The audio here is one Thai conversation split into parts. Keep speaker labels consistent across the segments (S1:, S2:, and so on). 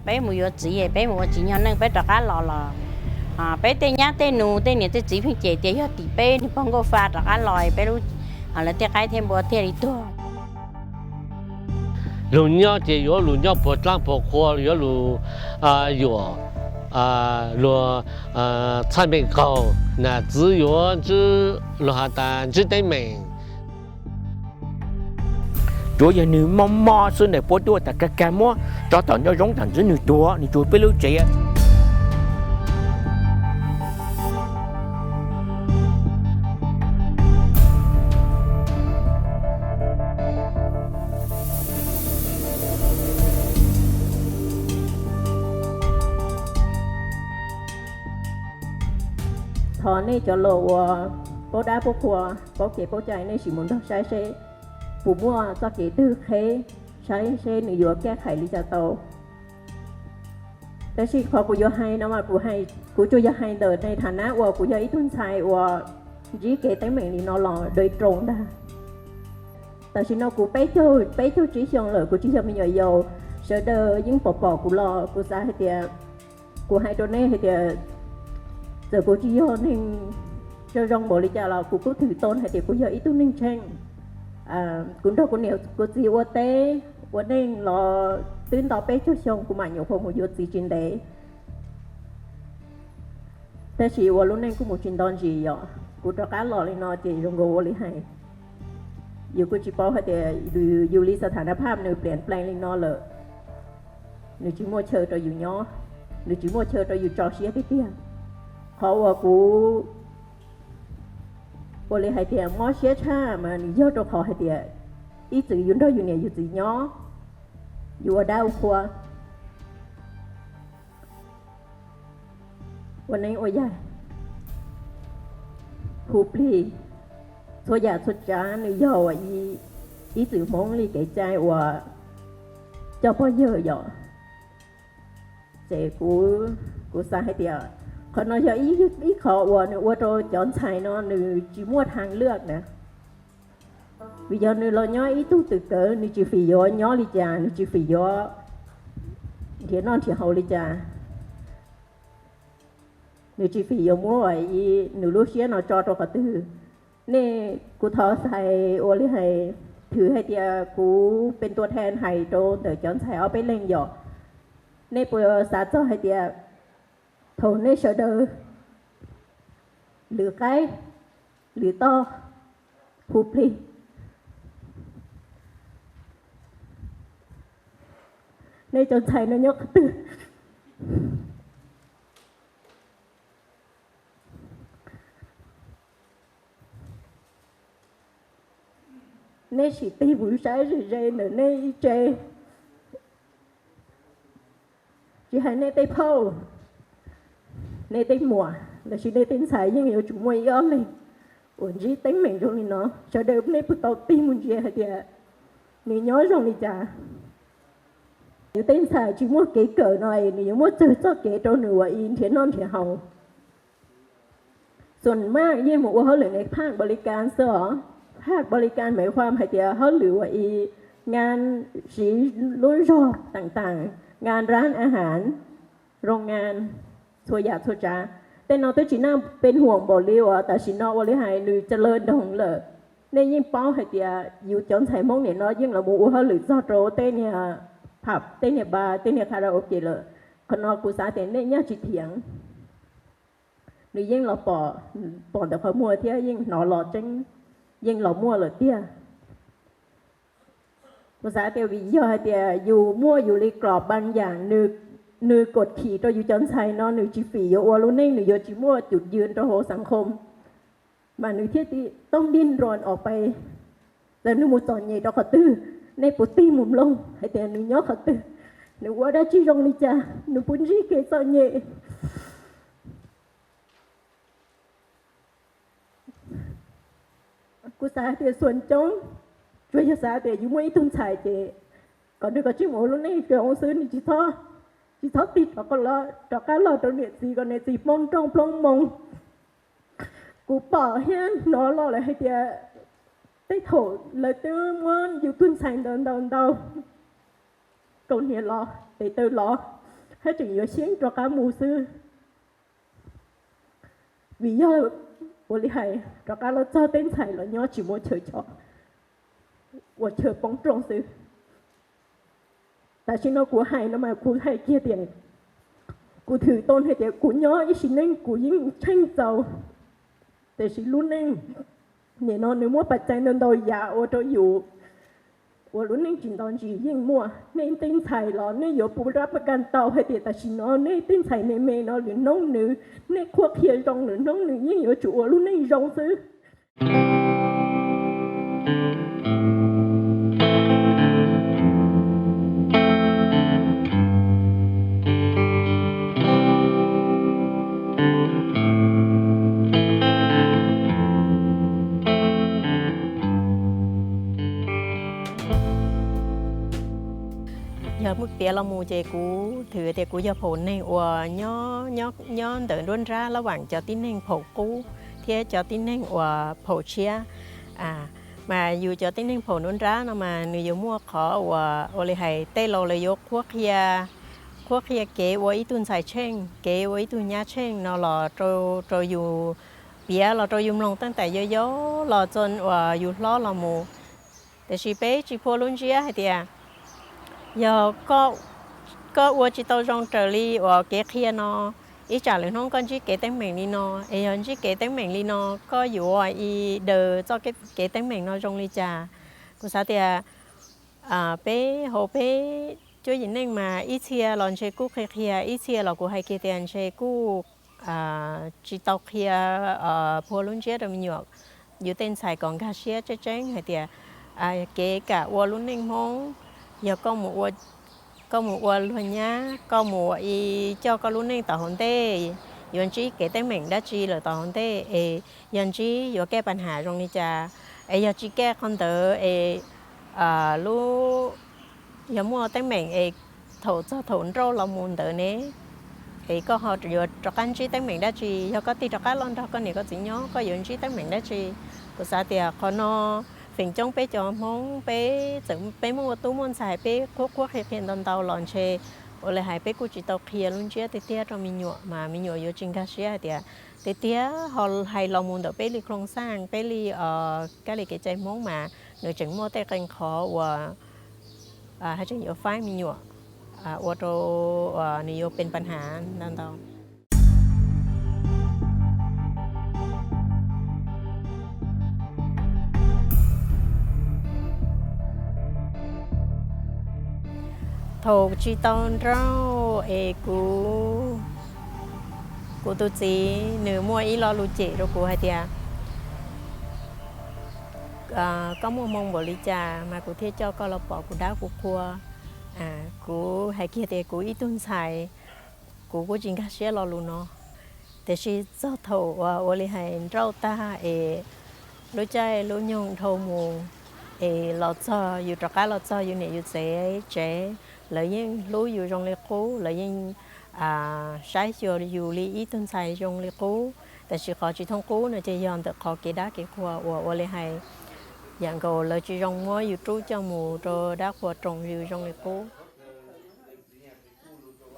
S1: 白木有职业，白木我今年能白找家老了。啊，白爹娘在奴爹你在这片姐姐要地白，你帮我发找家老，白路好了爹开天不爹里
S2: 多。路鸟姐要路鸟不长不阔，要路啊药啊路啊产品高，那只要只路下单只得名。
S3: Chúa giờ nữ mong mò xưa này bố đua ta cả cả mua cho tao nhớ giống thằng dưới nữ tua nữ chúa biết lưu trẻ
S4: ถอนนี่จะโลวโปได้พวกครัวโปู่มั่วจะเก็บตื้อเคใช้ใช้หนึ่งหยวกแก้ไขลิจาโตแต่ชีพอกูยกให้นะว่ากูให้กูจะยกให้เดินในฐานะว่ากูยกอีทุนชายว่าจีเกตั้งเหม่งนี่นอหล่อโดยตรงได้แต่ชีนอกูไปเที่ยวไปเที่ยวจีเชียงเลยกูจีเชียงมีอยู่อยู่เสดอยิ่งปอปอกูรอกูซาให้เดียกูให้ตัวนี้ให้เดีย giờ cô chỉ cho nên cho rong bộ lý trả là cô có thử tôn hay thì cô giờ ít tu nên tranh à cũng đâu có nhiều cô chỉ qua tế qua nên là tuyến đó bé cho xong cô mà nhiều không một gì trên đấy thế chỉ qua lúc nên cô một chuyện đòn gì vậy cô cho cá lò lên nó chỉ rong bộ lý hay อยู่กูจีปอให้แต่ดูอยู่ลิสถานภาพหนึ่งเปลี่ยนแปลงลินอเลยหนึ่งจีมัวเชอตัวอยู่ย่อหนึ่งจีมัวเชอตัวอยู่จอเชียที่เตี้ย họ và cú 过来海边我写差嘛，你要着好海边，一直用到有年有几年，有我到过。วันนี้โอ้ยหูปลีโซยาสุดจานึยออีอีสื่อมงลีเก่ใจว่าเจ้าพ่อเยอะหยอเจกูกูสาให้เตีย ขอนอยอีอีขอวัวเนี่ยวัวโตจอนชายนอนหรือจีมัวทางเลือกนะวิญญาณเราย่อยอีตู้ตึกเตอนี่จีฝีย่อย่อลิจานี่จีฝีย่อเทียนนอนเทียเฮาลิจานี่จีฝีย่อมัวอีหนูรู้เชียนอจอตัวกระตือเนี่กูทอใส่โอลิให้ถือให้เตียกูเป็นตัวแทนไห้โตแต่จอนชายเอาไปเล่งหยอกในปุยสาเจ้าให้เตีย thổ nê sở đờ. Lửa cái, lửa to phù đi nê chọn thầy nó nhóc từ nê chỉ ti bụi trái rồi rê nữa nê chê chỉ hay nê tây phâu ในเต็งหมัวแล้วชีในเต็งสายยังอยู่จุ่มวยย้อนเลยวันจีเต็งเหม่งตรงนี้เนาะจะเดิมในปุตตตีมุนเจียเดียนี่ย้อนตรงนี้จ้าอยู่เต็งสายจุ่มวยเก๋เก๋หน่อยนี่ยังมัวเจอเจ้าเก๋ตัวหนึ่ว่าอินเทียนนอนเทียเฮาส่วนมากยี่หมูว่าเขาเหลือในภาคบริการเสอภาคบริการหมายความให้เดียเขาหรือว่าอีงานสีรุ่นรอบต่างๆ งานร้านอาหาร โรงงาน thôi dạ thôi cha tên nó tôi chỉ năng bên ห่วงบ่เลี้ยวอะแต่สินอว่าเลยหายหรือเจริญดงเลยในยิ่งป้าให้เดียอยู่จนใส่มองเนี่ยน้อยยิ่งละมูเขาหรือซอโตเต้เนี่ยผับเต้เนี่ยบาร์เต้เนี่ยคาราโอเกะเลยคนนอกูสาเต้เนี่ยเนี่ยจิเถียงหรือยิ่งเราปอปอแต่เขามัวเที่ยยิ่งหนอหลอจังยิ่งเรามัวเลยเตี้ยภาษาเตียววิยอให้เตียอยู่มั่วอยู่ในกรอบบางอย่างนึก nữ กดขี่ตัวอยู่จนใช้เนาะหนูจีฝีโยอลุนิ่งหนูโยจิมั่วจุดยืนตัวโหสังคมมาหนูเที่ยที่ต้องดิ้นรนออกไป แล้วหนูมุตอนใหญ่ดอกขตื้อในปุตีมุมลงให้แต่หนูย่อขตื้อหนูว่าได้จีรงนี่จ้ะหนูปุ่นจีเกตอนใหญ่กูสาเตียส่วนจงช่วยสาเตียอยู่ไม่ทุ่งชายเจก่อนดูก็ชิโมลุนิ่งเกี่ยวซื้อนี่จีท่อ chị thoát tít và con lo cho cái lo trong điện gì còn này gì mong trong plong mong cú bỏ hen nó lo lại hay tiệt tay thổ lời tư muốn yêu tuânဆိုင်đơn đơn đâu còn hiện lo để từ lo
S5: hay chỉ có xin cho cá mù sư vì do我厉害，大家都做点菜了，鸟全部吃着，我吃帮 ta xin nó của hai nó mà của hai kia tiền? Của thử tôn hay tiền của nhớ ý xin nên của những tranh giàu để xin luôn nên nên nó nếu mua bạch tranh nên đòi giả ô tô dụ. Của luôn nên chỉ đón chỉ riêng mua. Nên tin thầy lo nên yếu bù ra bạch căn tàu hay tiền ta xin nó nên tin thầy nên mẹ nó liền nông nữ. Nên khuất hiền rong nữa nông nữ. Nhưng yếu chủ ô luôn nên rong xứ. ตียละมูเจกู ถือเตกูยาผลในอัวย่อย่อย้อนเดินร่วนร้าระหว่างเจ้าติ้นแห่งผกูเทียเจ้าติ้นแห่งอัวผเชียอ่ามาอยู่เจ้าติ้นแห่งผนุ่นร้าเนาะ
S4: มาเนูอยมั่วขออัวโอเลไฮเต้โลเลยยกพวกเฮียพวกเฮียเก๋ไว้ตุนใส่เช่งเก๋ไว้ตุนยาเช่งนอหล่อโจโจอยู่เปียเราโจยุมลงตั้งแต่เยอะๆหล่อจนอัวอยู่ล้อละอหมูแต่ชีเป้ชีพัวลุนเชียให้เตีย giờ có có ua chỉ tao trong trở li ở kế kia nó. Ý trả lời không con chỉ kế tên mình đi nó. Ấy hơn chỉ kế tên mình đi nó. Có dụ ở ý đờ cho cái kế tên mình nó trong li trả cũng sao thì à, à bé hồ bé cho những nên mà ít chia lon chơi cú kia kia ít chia là cô hay kia tiền chơi cú à chỉ tao kia à phố luôn chết rồi nhiều nhọc dù tên Sài Gòn ca xe chơi chơi hay thì à, à kể cả ua luôn nên mong giờ có một ua có một ua luôn nhá có một y cho có luôn nên tàu hồn tê yon chỉ kể tới mình đã chi là tàu hồn tê ê yon chỉ yo cái ปัญหาตรงนี้จ้าเอ้ย chỉ แก้คอนเตอร์เออ่าลูยมัว tới mình ê thổ cho thổ rô là muốn tới nè ê có họ yo cho căn chỉ tới mình đã chi yo có ti cho cái lon đó có này có chỉ nhớ có yon chỉ tới mình đã chi của sao thì có nó ฝีงจ้องไปจอมองไปถึงไปมัวตู้มนสายไปควบควบเห็นตอนเตาหลอนเชโอเลยหายไปกูจิตอกเคียลุนเชียติเตียเรามีหนวมามีหนวอยู่จริงค่ะเชียเดียติเตียฮอลไฮเรามุนเดไปรีโครงสร้างไปรีเอ่อกะเลยเกใจมองมาหนูจึงมัวต่กันขอว่าอ่าให้จึงอยู่ไฟมีหนวอ่าวัวโตอ่านิยเป็นปัญหานั่นตอง thổ chi tôn rau ê cú cú tu chỉ nửa mua ý lo lu chị rồi cú hay tiệt à, có mua mong bộ lý trà mà cú thiết cho con lộc bỏ cú đá cú cua à cú hay kia thì cú ít tuần xài cú cú chính cả xe lo lu nó แต่ชีเจ้าเถาว่าโอลิให้เราตา แล้วยิ่งรู้อยู่ตรงเลกูแล้วยิ่งใช้ชีวิตอยู่ลีอีตุนใส่รงเลกูแต่ชีขอชีทงกูเนี่ยจะยอมแต่ขอกีด้ากีขัวอวอเลยให้อย่างก็เลยชีจงมอวอยู่ตู้เจ้ามูโตด้าขัวตรงอยู่ตรงเลกู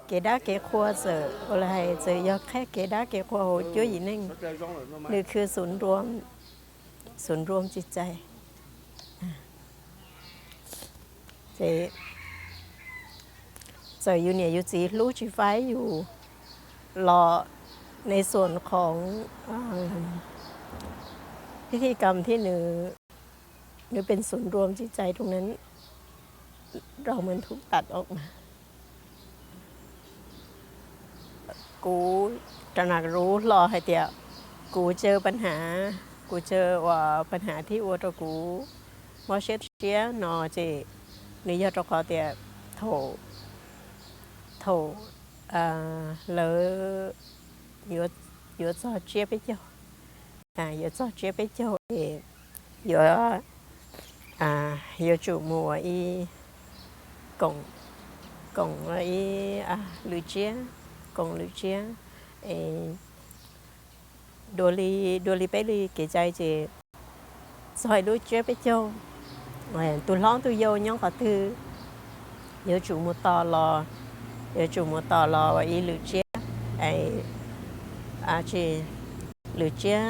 S4: เกด้าเกขัวเสืออะไรเสือยอแค่เกด้าเกขัวโหเยอะอีนึงนี่คือศูนย์รวมศูนย์รวมจิตใจเจ เจออยู่เนี่ยอยู่จีรู้จีไฟอยู่รอในส่วนของอพิธีกรรมที่หนึ่งหรือเป็นศูนย์รวมจิตใจตรงนั้น เราเหมือนถูกตัดออกมา กูตระหนักรู้รอให้เดียวกูเจอปัญหา กูเจอว่าปัญหาที่อัวตกูมอเชเชียนอเจนี่ยตะคอเตียโถ thổ à, lỡ giữa giữa cho chia với nhau à giữa cho chia với nhau thì giữa à giữa chủ mùa y cộng cộng y à lưỡi chia cộng lưỡi chia ê đồ li đồ li bé li cái trái chị rồi lưỡi chia với nhau rồi tôi lón tôi vô nhóm họ tư giữa chủ một to lò เดี๋ยวจู่มต่อรอไอ้หรือเจ้าไออาชีหรือเจ้า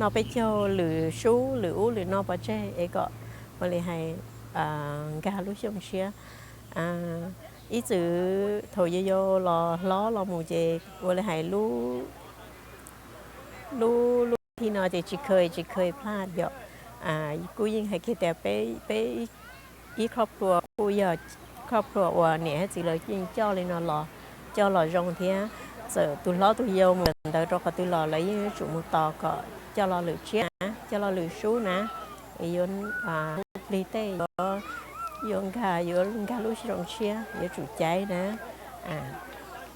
S4: นอไปเที่ยวหรือชู้หรืออู้หรือนอปเจ้เอก็มาเลยให้การรู้ชงเชียออีจือโถยโยรอล้อรอหมูเจวัวเลยหายรู้รู้รู้ที่นอเจจิเคยจิเคยพลาดเยอะอ่ากูยิ่งให้คิดแต่ไปไปอีครอบครัวกูเยอะ ครอบครัวว่าเนี่ยสิเลยยิ่งเจ้าเลยนอนรอเจ้ารอรองเทียเจอตุล้อตุเยียวเหมือนเดิมเราก็ตุล้อเลยยิ่งจุมุตอก็เจ้ารอหรือเชียนะเจ้ารอหรือชู้นะไอ้ยนอ่าลีเต้ก็ยนกายนกาลุชรองเชียยจุใจนะอ่า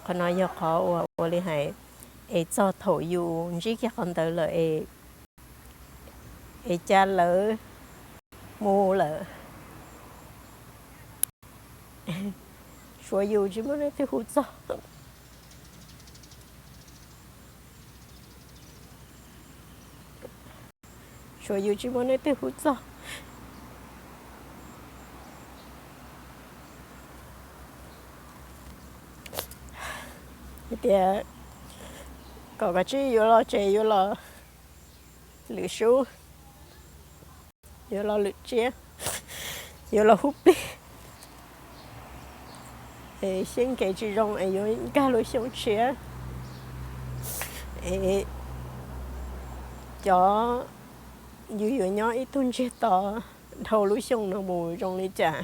S4: คนน้อยยกขอว่าว่าเลยให้ไอ้เจ้าถอยอยู่จีแค่คนเดิมเลยไอ้ thì cha lỡ mua lỡ 所以我这么来对护照，所以我这么来对护照。thì có cái gì vô lo chơi vô lo lựa số vô lo lựa chia vô lo hút đi thì xin kể chị rong ấy vô cả lối sống chia thì cho dù dù nhỏ ít tuần chia to đầu lối sống nó mù trong lý trả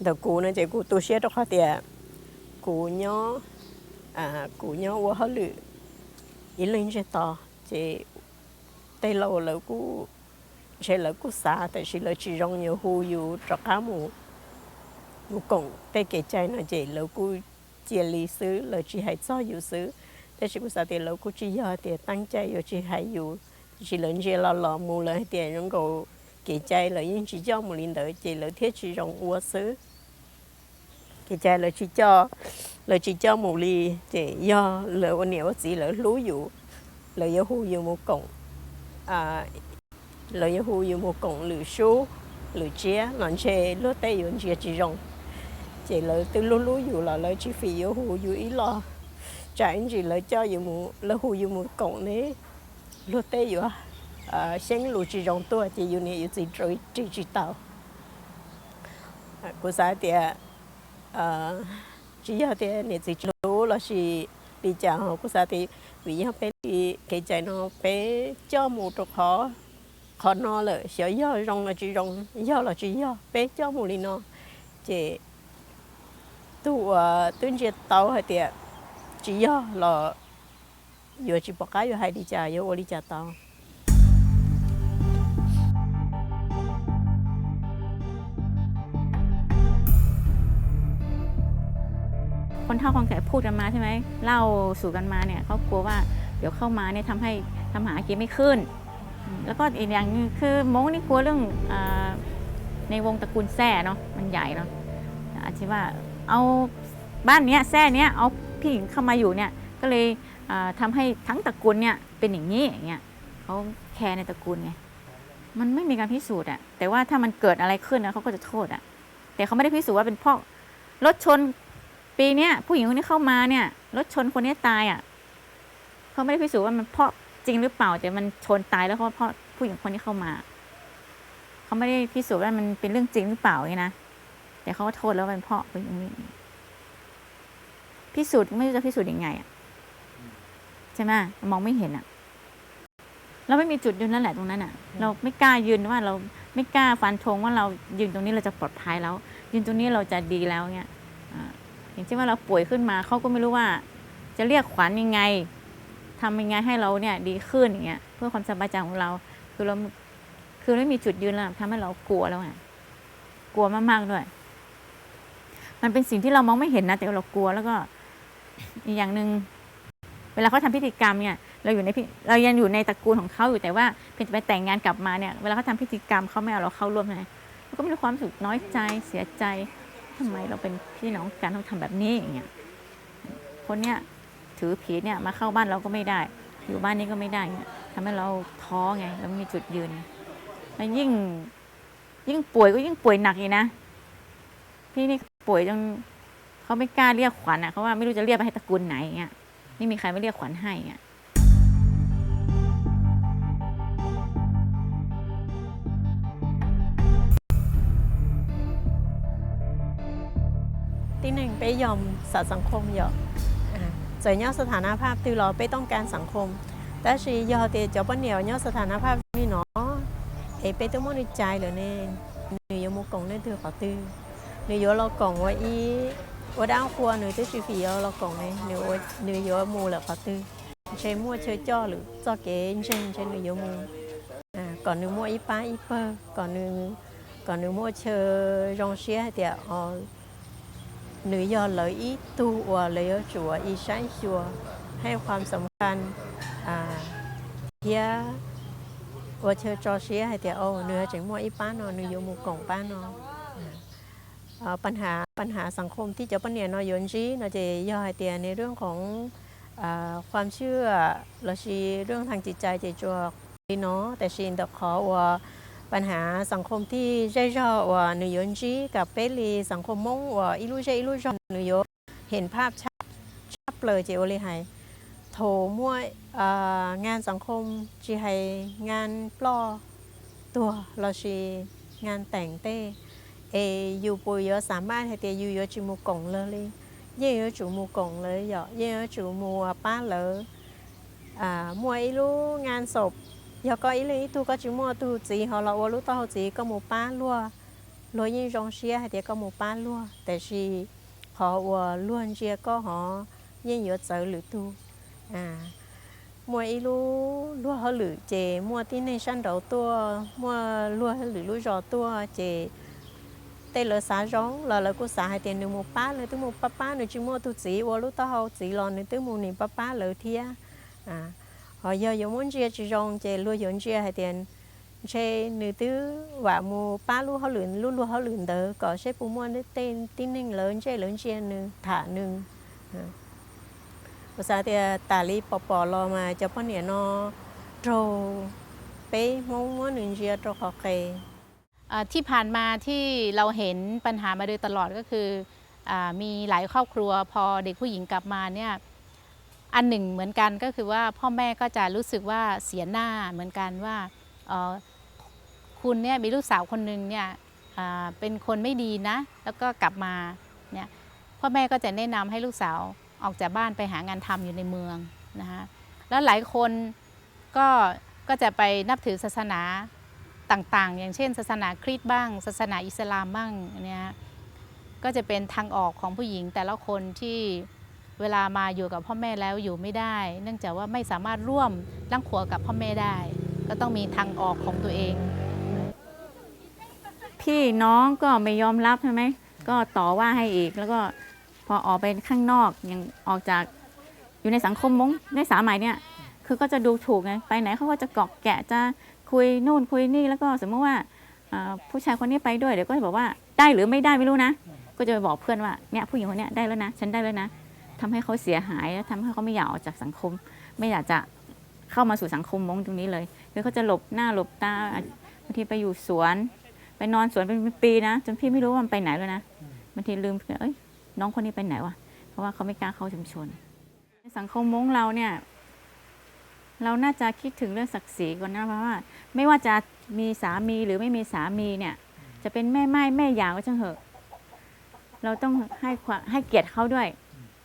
S4: đầu cũ nó chỉ cũ tu chia đó khó tiệt cũ nhỏ à cũ nhỏ qua hết lựa ít lên chia to chỉ tây lâu lỡ cũ sẽ lỡ cũ xa tại chỉ lỡ chỉ rong nhiều hu yu cho cá mù mù cổng tây kể chạy nó chỉ lỡ cũ chia lý xứ lỡ chỉ hay cho yu xứ แต่ชิบุษาเตลกูจียอเตตั้งใจอยู่จีหายอยู่จีเหลินจีเราหล่อมูเลยเตยงกูเกใจเลยยิ่งจีเจ้ามูลินเดอจีเหลือเทียจีรองอัวซื้อเกใจเลยจีเจ้าเลยจีเจ้ามูลีเจยอเหลือวันเหนียวจีเหลือรู้อยู่เหลือยูหูอยู่มูกงอ่าเหลือยูหูอยู่มูกงหรือชูหรือเจียหลังเชลเตยอยู่จีจีรองเจเหลือตัวรู้รู้อยู่ หล่อเลยจีฟียูหูอยู่อีหล่อ chạy gì lấy cho dù mu lấy hu dù mu cộng này lúc tết dù à sáng lù chỉ rong tua chỉ dù này dù chỉ rồi chỉ chỉ tàu cô xã thì à chỉ giờ thì này chỉ lù là chỉ đi chợ họ cô xã thì vì họ bé đi cái chạy nó bé cho mu trục họ họ nó là sợ do rong là chỉ rong do là chỉ do bé cho mu đi nó chỉ tu à tu chỉ tàu hay tiệt chỉ do là vừa chỉ bỏ cái vừa hay đi chợ vừa đi chợ tàu
S6: คนเฒ่าคนแก่พูดกันมาใช่ไหมเล่าสู่กันมาเนี่ยเขากลัวว่าเดี๋ยวเข้ามาเนี่ยทำให้ทำหากินไม่ขึ้น แล้วก็อีกอย่างคือมงนี่กลัวเรื่องอในวงตระกูลแซ่เนาะมันใหญ่เนาะอาจจะว่า เอาบ้านเนี้ยแซ่เนี้ยเอาพี่หญิงเข้ามาอยู่เนี่ยก็เลยทำาให้ทั้งตระกูลเนี่ยเป็นอย่างนี้อย่างเงี้ยเขาแคร์ในตระกูลไงมันไม่มีการพิสูจน์อะแต่ว่าถ้ามันเกิดอะไรขึ้นนะเขาก็จะโทษอะแต่เขาไม่ได้พิสูจน์ว่าเป็นเพราะรถชนปีเนี้ยผู้หญิงคนนี้เข้ามาเนี่ยรถชนคนนี้ตายอะเขาไม่ได้พิสูจน์ว่ามันเพราะจริงหรือเปล่าแต่มันชนตายแล้วเพราะเพราะผู้หญิงคนนี้เข้ามา เขาไม่ได้พิสูจน์ว่ามันเป็นเรื่องจริงหรือเปล่าไงนะ แต่เขาก็โทษแล้วว่าเป็นเพราะผู้หญิงคนนี้พิสูจน์ไม่รู้จะพิสูจน์ยังไงอะใช่ไหมมองไม่เห็นอะ เราไม่มีจุดยืนนั่นแหละตรงนั้นอะ เราไม่กล้ายืนว่าเราไม่กล้าฟันธงว่าเรายืนตรงนี้เราจะปลอดภัยแล้ว ยืนตรงนี้เราจะดีแล้วเนี่ยอ่าอย่างเช่นว่าเราป่วยขึ้นมาเขาก็ไม่รู้ว่า จะเรียกขวัญยังไงทำยังไงให้เราเนี่ย ดีขึ้นอย่างเงี้ย เพื่อความสบายใจของเรา คือเราคือไม่มีจุดยืนแล้วทำให้เรากลัวแล้วไงกลัวมากๆด้วย มันเป็นสิ่งที่เรามองไม่เห็นนะแต่เรากลัวแล้วก็อีกอย่างหนึ่งเวลาเขาทำพิธีกรรมเนี่ยเราอยู่ในเรายังอยู่ในตระกูลของเขาอยู่แต่ว่าเพียงแต่ไปแต่งงานกลับมาเนี่ยเวลาเขาทำพิธีกรรมเขาไม่เอาเราเข้าร่วมไงเราก็มีความสึกน้อยใจเสียใจทำไมเราเป็นพี่น้องกันต้องทำแบบนี้อย่างเงี้ยคนเนี้ยถือผีเนี่ยมาเข้าบ้านเราก็ไม่ได้ อยู่บ้านนี้ก็ไม่ได้เงี้ยทำให้เราท้อไงเราไม่มีจุดยืนแล้วยิ่งยิ่งป่วยก็ยิ่งป่วยหนักอีกนะพี่นี่ ป่วยจนเขาไม่กล้าเรียกขวัญอะเขาว่าไม่รู้จะเรียกไปให้ตระกูลไหนเงี้ยไม่มีใครไม่เรียกขวัญให้เงี้ย
S4: ที่หนึ่งไปยอมสสังคมเหรออ่าส่วนย่อสถานภาพที่เราไปต้องการสังคม แต่是ยอเตจอบเหนียวย่อสถานภาพมีเนาะเอไปต้องมั่นใจเหลยเนี่ยหนูยมุกงเนี่ยถือขอตื้อ หนูยเรากงว่าอีว่าด้าวครัวหนูตื้อชีฟีเรากงเนี่ยหนูหนูยมู là ขอตื้อใช้มั่วเชื่อจ่อหรือจ่อเก๋ใช่ใช่หนูยมูอ่าก่อนหนูมั่วอีป้าอีเปอร์ก่อนหนูก่อนหนูมั่วเชื่อรองเชียเดี๋ยวอ๋อหรือ要 lợi ý tu và lợi ở chùa y sáng chùa ให้ความสำคัญอ่าเฮียว่าเธอจอเชียให้เดี๋ยวเอาเนื้อจังมัวอีป้าเนอเนื้อโยมูกล่องป้าเนออ่า ปัญหาปัญหาสังคมที่เจะปนเนี่ยนอยนจีเราจะย่อให้เตียในเรื่องของอความเชื่อเราชีเรื่องทางจิตใจเจจวกเนาะแต่ชินตะขอว่าปัญหาสังคมที่ใช่ชอว่าหนยนจีกับเปรีสังคมมงว่าอิลูเจอิลูจอหนูยเห็นภาพชัดชัดเลยเจโอเลยไฮโถมั่วเอ่องานสังคมจีไฮงานปลอตัวเราชีงานแต่งเต้ เออยู่ปุยเยอะสามารถให้เตยอยู่เยอะจิมูกงเลยเลยเย่เยอะจูมูกงเลยเหรอเย่เยอะจูมูป้าเลยอ่ามั่วอิลูงานศพ giờ có ý lý tu có chữ mua tu chỉ họ là ô lúc tao chỉ có một ba lúa lúa như rong xia thì có một ba lúa tại vì họ ô luôn chia có họ như nhiều sợ lử tu à mua ý lu lúa họ lử chè mua tí này săn đầu tua mua lúa lử lúa giò tua chè tê lỡ xã rong lỡ lỡ của xã hai tiền được một ba lỡ tới một ba ba nữa chứ mua tu chỉ vô lúc tao hậu chỉ lòn nữa tới một niệm ba ba lỡ thia. À họ giờ dùng muốn chia chỉ rong chè luôn dùng chia hai tiền. Chè nữ tứ và mua ba lu họ luyện luôn luôn họ luyện đỡ có sẽ phụ mua đến tên tin nên lớn chè lớn chia nữ thả nữ của à. xã thì tà li bỏ bỏ lo mà cho bọn nó trâu bé muốn muốn nữ chia
S7: trâu khó ที่ผ่านมาที่เราเห็นปัญหามาโดยตลอดก็คืออมีหลายครอบครัวพอเด็กผู้หญิงกลับมาเนี่ยอันหนึ่งเหมือนกันก็คือว่าพ่อแม่ก็จะรู้สึกว่าเสียหน้าเหมือนกันว่าคุณเนี่ยมีลูกสาวคนหนึ่งเนี่ยเป็นคนไม่ดีนะ แล้วก็กลับมาเนี่ยพ่อแม่ก็จะแนะนำให้ลูกสาวออกจากบ้านไปหางานทำอยู่ในเมืองนะคะแล้วหลายคนก็ก็จะไปนับถือศาสนา ต่างๆ อย่างเช่น ศาสนาคริสต์บ้าง ศาสนาอิสลามบ้างเนี่ยก็จะเป็นทางออกของผู้หญิงแต่ละคนที่เวลามาอยู่กับพ่อแม่แล้วอยู่ไม่ได้ เนื่องจากว่าไม่สามารถร่วมร่างขัวกับพ่อแม่ได้ ก็ต้องมีทางออกของตัวเอง
S6: พี่น้องก็ไม่ยอมรับใช่ไหมก็ต่อว่าให้อีกแล้วก็พอออกไปข้างนอกยังออกจากอยู่ในสังคมมงในสามัยเนี่ยคือก็จะดูถูกไงไปไหนเขาก็จะเกาะแกะจะ คุยนู่นคุยนี่แล้วก็สมมติว่าผู้ชายคนนี้ไปด้วยเดี๋ยวก็จะบอกว่าได้หรือไม่ได้ไม่รู้นะ ก็จะไปบอกเพื่อนว่าเนี่ยผู้หญิงคนนี้ได้แล้วนะ ฉันได้แล้วนะทำให้เขาเสียหายแล้วทำให้เขาไม่อยากออกจากสังคม ไม่อยากจะเข้ามาสู่สังคมมงตรงนี้เลยคือเขาจะหลบหน้าหลบตาบางทีไปอยู่สวนไปนอนสวนเป็นปีนะจนพี่ไม่รู้ว่ามันไปไหนแล้วนะบางทีลืมเอ้ยน้องคนนี้ไปไหนวะเพราะว่าเขาไม่กล้าเข้าชุมชนสังคมมงเราเนี่ย เราน่าจะคิดถึงเรื่องศักดิ์ศรีก่อนนะเพราะว่า ไม่ว่าจะมีสามีหรือไม่มีสามีเนี่ย จะเป็นแม่ไม้แม่ยาวก็ช่างเถอะ เราต้องให้ให้เกียรติเขาด้วย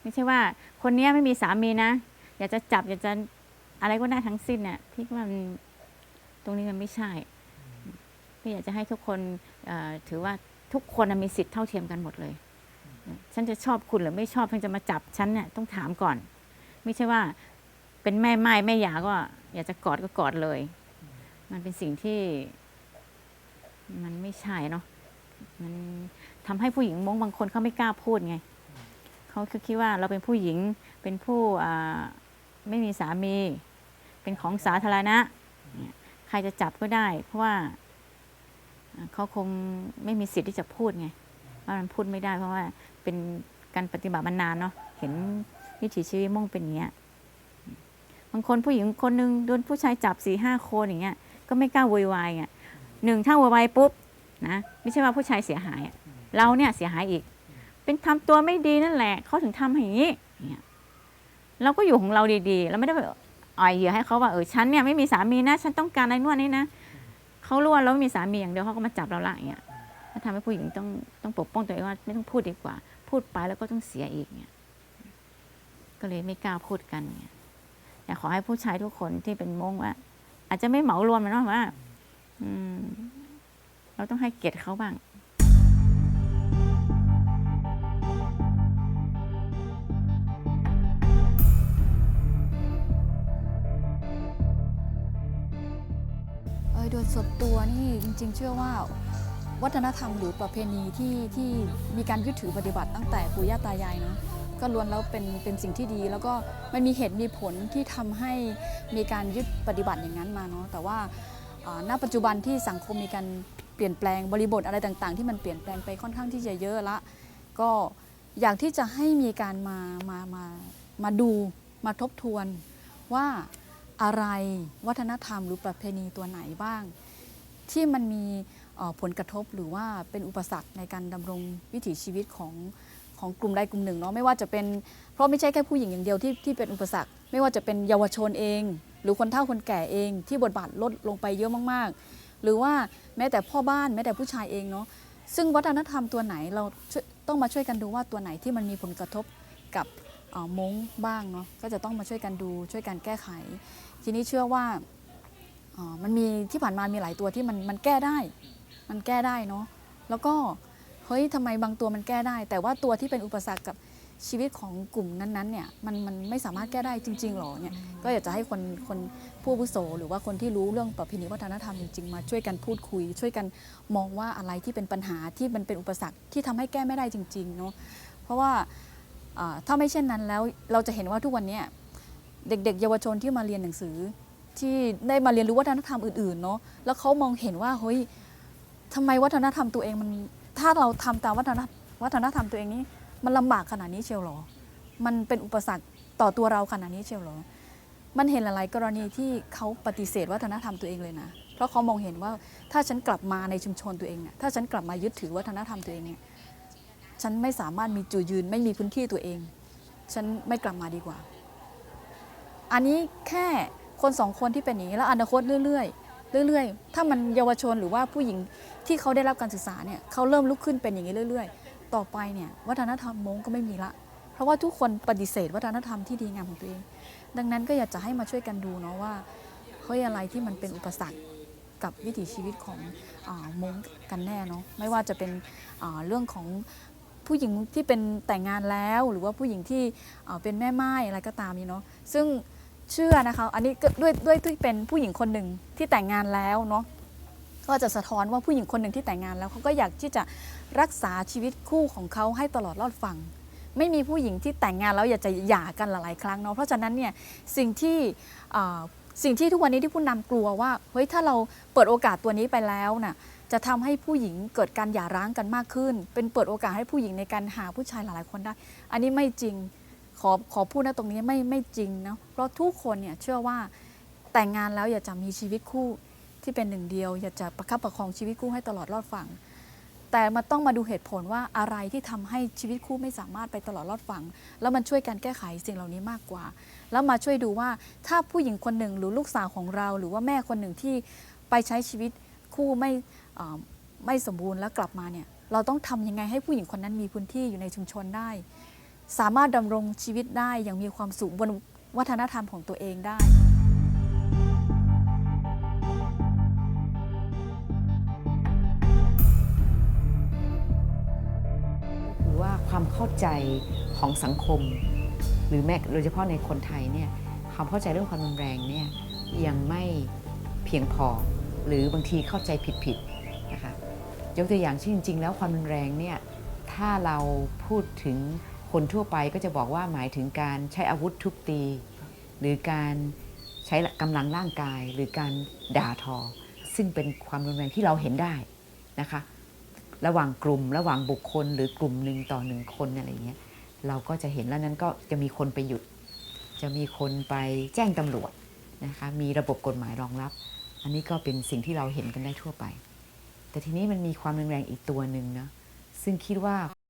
S6: ไม่ใช่ว่าคนนี้ไม่มีสามีนะ อยากจะจับอยากจะอะไรก็ได้ทั้งสิ้นเนี่ยพี่ว่ามันตรงนี้มันไม่ใช่พี่อยากจะให้ทุกคนถือว่าทุกคนมีสิทธิ์เท่าเทียมกันหมดเลย ฉันจะชอบคุณหรือไม่ชอบฉันจะมาจับฉันเนี่ยต้องถามก่อน ไม่ใช่ว่า เป็นแม่ไม้แม่ยาก็ อยากจะกอดก็กอดเลย มันเป็นสิ่งที่ มันไม่ใช่เนาะมันทำให้ผู้หญิงมงบางคนเขาไม่กล้าพูดไงเขาคือคิดว่าเราเป็นผู้หญิงเป็นผู้อ่าไม่มีสามี เป็นของสาธารณะเนี่ยใครจะจับก็ได้ เพราะว่าเขาคงไม่มีสิทธิ์ที่จะพูดไงว่ามันพูดไม่ได้เพราะว่าเป็นการปฏิบัติมานานเนาะเห็นวิถีชีวิตมงเป็นอย่างเงี้ยางคนผู้หญิงคนหนึ่งโดนผู้ชายจับสี่ห้าคนอย่างเงี้ยก็ไม่กล้าโวยวายอะหนึ่งถ้าโวยวายปุ๊บนะไม่ใช่ว่าผู้ชายเสียหายเราเนี่ยเสียหายอีก เป็นทำตัวไม่ดีนั่นแหละเขาถึงทำอย่างนี้เนี่ยเราก็อยู่ของเราดีๆแล้วไม่ได้แบบอ่อยเหยื่อให้เขาว่าเออฉันเนี่ยไม่มีสามีนะ ฉันต้องการอะไรนู่นนี่นะเขารู้ว่าเราไม่มีสามีอย่างเดียวเขาก็มาจับเราละอย่างเงี้ยแล้วทำให้ผู้หญิงต้องต้องปกป้องตัวเองว่าไม่ต้องพูดดีกว่า พูดไปแล้วก็ต้องเสียอีกเนี่ยก็เลยไม่กล้าพูดกันเนี่ย อยากขอให้ผู้ชายทุกคนที่เป็นมงว่า อาจจะไม่เหมารวมนะว่าอืมเราต้องให้เกียรติเขาบ้าง
S8: เออโดยส่วนตัวนี่จริง ๆ เชื่อว่า วัฒนธรรมหรือประเพณีที่ที่มีการยึดถือปฏิบัติตั้งแต่ปู่ย่าตายายเนาะ ก็ล้วนแล้วเป็นเป็นสิ่งที่ดี แล้วก็มันมีเหตุมีผลที่ทำให้มีการยึดปฏิบัติอย่างนั้นมาเนาะแต่ว่าณปัจจุบันที่สังคมมีการเปลี่ยนแปลงบริบทอะไรต่าง ๆ ที่มันเปลี่ยนแปลงไปค่อนข้างที่จะเยอะละ ก็อยากที่จะให้มีการมามามามาดูมาทบทวนว่าอะไรวัฒนธรรมหรือประเพณีตัวไหนบ้าง ที่มันมีผลกระทบหรือว่าเป็นอุปสรรคในการดำรงวิถีชีวิตของ ของกลุ่มใดกลุ่มหนึ่งเนาะไม่ว่าจะเป็นเพราะไม่ใช่แค่ผู้หญิงอย่างเดียวที่ที่เป็นอุปสรรค ไม่ว่าจะเป็นเยาวชนเอง หรือคนเฒ่าคนแก่เอง ที่บทบาทลดลงไปเยอะมากๆ หรือว่าแม้แต่พ่อบ้านแม้แต่ผู้ชายเองเนาะซึ่งวัฒนธรรมตัวไหนเราต้องมาช่วยกันดูว่าตัวไหนที่มันมีผลกระทบกับมงบ้างเนาะก็จะต้องมาช่วยกันดูช่วยกันแก้ไข ทีนี้เชื่อว่ามันมีที่ผ่านมามีหลายตัวที่มันมันแก้ได้ มันแก้ได้เนาะแล้วก็ เฮ้ยทำไมบางตัวมันแก้ได้ แต่ว่าตัวที่เป็นอุปสรรคกับชีวิตของกลุ่มนั้นๆเนี่ยมันมันไม่สามารถแก้ได้จริงๆหรอเนี่ยก็อยากจะให้คนคนผู้วุโส หรือว่าคนที่รู้เรื่องประเพณีวัฒนธรรมจริงๆมาช่วยกันพูดคุย ช่วยกันมองว่าอะไรที่เป็นปัญหาที่มันเป็นอุปสรรคที่ทำให้แก้ไม่ได้จริงๆเนาะเพราะว่าถ้าไม่เช่นนั้นแล้วเราจะเห็นว่าทุกวันนี้เด็กๆ เยาวชนที่มาเรียนหนังสือ ที่ได้มาเรียนรู้วัฒนธรรมอื่นๆเนาะแล้วเขามองเห็นว่าเฮ้ยทำไมวัฒนธรรมตัวเองมัน ถ้าเราทำตามวัฒนวัฒนธรรมตัวเองนี้มันลำบากขนาดนี้เชียวหรอ มันเป็นอุปสรรคต่อตัวเราขนาดนี้เชียวหรอ มันเห็นหลายๆกรณีที่เขาปฏิเสธวัฒนธรรมตัวเองเลยนะ เพราะเขามองเห็นว่าถ้าฉันกลับมาในชุมชนตัวเองเนี่ย ถ้าฉันกลับมายึดถือวัฒนธรรมตัวเองเนี่ย ฉันไม่สามารถมีจุดยืนไม่มีพื้นที่ตัวเอง ฉันไม่กลับมาดีกว่า อันนี้แค่คนสองคนที่เป็นอย่างนี้แล้วอนาคตเรื่อย ๆ เรื่อยๆ ถ้ามันเยาวชนหรือว่าผู้หญิงที่เขาได้รับการศึกษาเนี่ยเขาเริ่มลุกขึ้นเป็นอย่างนี้เรื่อย ๆ ต่อไปเนี่ยวัฒนธรรมมงก็ไม่มีละ เพราะว่าทุกคนปฏิเสธวัฒนธรรมที่ดีงามของตัวเอง ดังนั้นก็อยากจะให้มาช่วยกันดูเนาะว่าเฮ้ยอะไรที่มันเป็นอุปสรรคกับวิถีชีวิตของอมงกันแน่เนาะไม่ว่าจะเป็นเรื่องของผู้หญิงที่เป็นแต่งงานแล้ว หรือว่าผู้หญิงที่เป็นแม่ไม้อะไรก็ตามนี่เนาะซึ่ง เชื่อนะคะ อันนี้ก็ด้วยด้วยที่เป็นผู้หญิงคนหนึ่งที่แต่งงานแล้วเนาะก็จะสะท้อนว่าผู้หญิงคนหนึ่งที่แต่งงานแล้วเขาก็อยากที่จะรักษาชีวิตคู่ของเขาให้ตลอดรอดฟังไม่มีผู้หญิงที่แต่งงานแล้วอยากจะหย่ากันหลายๆครั้งเนาะเพราะฉะนั้นเนี่ยสิ่งที่สิ่งที่ทุกวันนี้ที่ผู้นำกลัวว่าเฮ้ยถ้าเราเปิดโอกาสตัวนี้ไปแล้วน่ะจะทำให้ผู้หญิงเกิดการหย่าร้างกันมากขึ้น เป็นเปิดโอกาสให้ผู้หญิงในการหาผู้ชายหลายๆคนได้ อันนี้ไม่จริง ขอขอพูดนะตรงนี้ไม่ไม่จริงนะเพราะทุกคนเนี่ยเชื่อว่าแต่งงานแล้วอยากจะมีชีวิตคู่ที่เป็นหนึ่งเดียว อยากจะประคับประคองชีวิตคู่ให้ตลอดรอดฝั่งแต่มันต้องมาดูเหตุผลว่าอะไรที่ทำให้ชีวิตคู่ไม่สามารถไปตลอดรอดฝั่งแล้วมันช่วยกันแก้ไขสิ่งเหล่านี้มากกว่า แล้วมาช่วยดูว่าถ้าผู้หญิงคนหนึ่งหรือลูกสาวของเรา หรือว่าแม่คนหนึ่งที่ไปใช้ชีวิตคู่ไม่ไม่สมบูรณ์แล้วกลับมาเนี่ยเราต้องทำยังไงให้ผู้หญิงคนนั้นมีพื้นที่อยู่ในชุมชนได้ สามารถดำรงชีวิตได้อย่างมีความสุขบนวัฒนธรรมของตัวเองได้
S9: คือว่าความเข้าใจของสังคม หรือแม้โดยเฉพาะในคนไทยเนี่ยความเข้าใจเรื่องความรุนแรงเนี่ยยังไม่เพียงพอ หรือบางทีเข้าใจผิดๆนะคะยกตัวอย่างเช่นจริง ๆ แล้วความรุนแรงเนี่ยถ้าเราพูดถึง คนทั่วไปก็จะบอกว่าหมายถึงการใช้อาวุธทุบตี หรือการใช้กำลังร่างกาย หรือการด่าทอ ซึ่งเป็นความรุนแรงที่เราเห็นได้นะคะ ระหว่างกลุ่ม ระหว่างบุคคล หรือกลุ่มหนึ่งต่อหนึ่งคนอะไรเงี้ยเราก็จะเห็นแล้วนั้นก็จะมีคนไปหยุด จะมีคนไปแจ้งตำรวจนะคะมีระบบกฎหมายรองรับ อันนี้ก็เป็นสิ่งที่เราเห็นกันได้ทั่วไป แต่ทีนี้มันมีความรุนแรงอีกตัวหนึ่งนะซึ่งคิดว่า